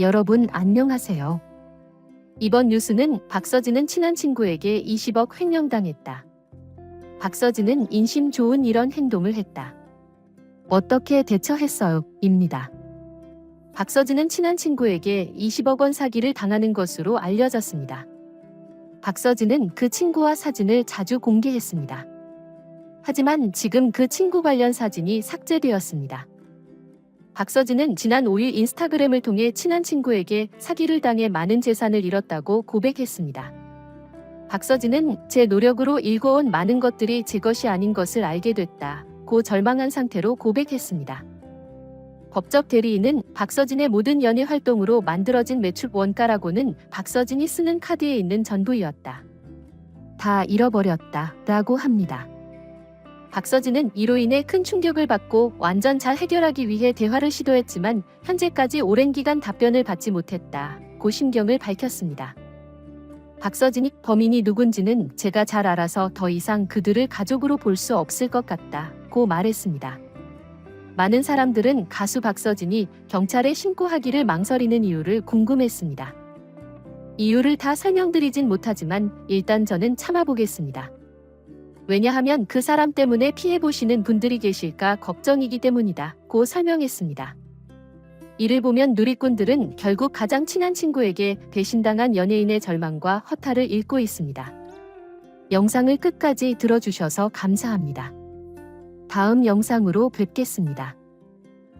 여러분 안녕하세요. 이번 뉴스는 박서진은 친한 친구에게 20억 횡령당했다. 박서진은 인심 좋은 이런 행동을 했다. 어떻게 대처했어요? 입니다. 박서진은 친한 친구에게 20억 원 사기를 당하는 것으로 알려졌습니다. 박서진은 그 친구와 사진을 자주 공개했습니다. 하지만 지금 그 친구 관련 사진이 삭제되었습니다. 박서진은 지난 5일 인스타그램을 통해 친한 친구에게 사기를 당해 많은 재산을 잃었다고 고백했습니다. 박서진은 제 노력으로 일궈온 많은 것들이 제 것이 아닌 것을 알게 됐다. 고 절망한 상태로 고백했습니다. 법적 대리인은 박서진의 모든 연예 활동으로 만들어진 매출 원가라고는 박서진이 쓰는 카드에 있는 전부이었다. 다 잃어버렸다. 라고 합니다. 박서진은 이로 인해 큰 충격을 받고 완전 잘 해결하기 위해 대화를 시도했지만 현재까지 오랜 기간 답변을 받지 못했다. 고 심경을 밝혔습니다. 박서진이 범인이 누군지는 제가 잘 알아서 더 이상 그들을 가족으로 볼 수 없을 것 같다. 고 말했습니다. 많은 사람들은 가수 박서진이 경찰에 신고하기를 망설이는 이유를 궁금했습니다. 이유를 다 설명드리진 못하지만 일단 저는 참아보겠습니다. 왜냐하면 그 사람 때문에 피해보시는 분들이 계실까 걱정이기 때문이다. 고 설명했습니다. 이를 보면 누리꾼들은 결국 가장 친한 친구에게 배신당한 연예인의 절망과 허탈을 읽고 있습니다. 영상을 끝까지 들어주셔서 감사합니다. 다음 영상으로 뵙겠습니다.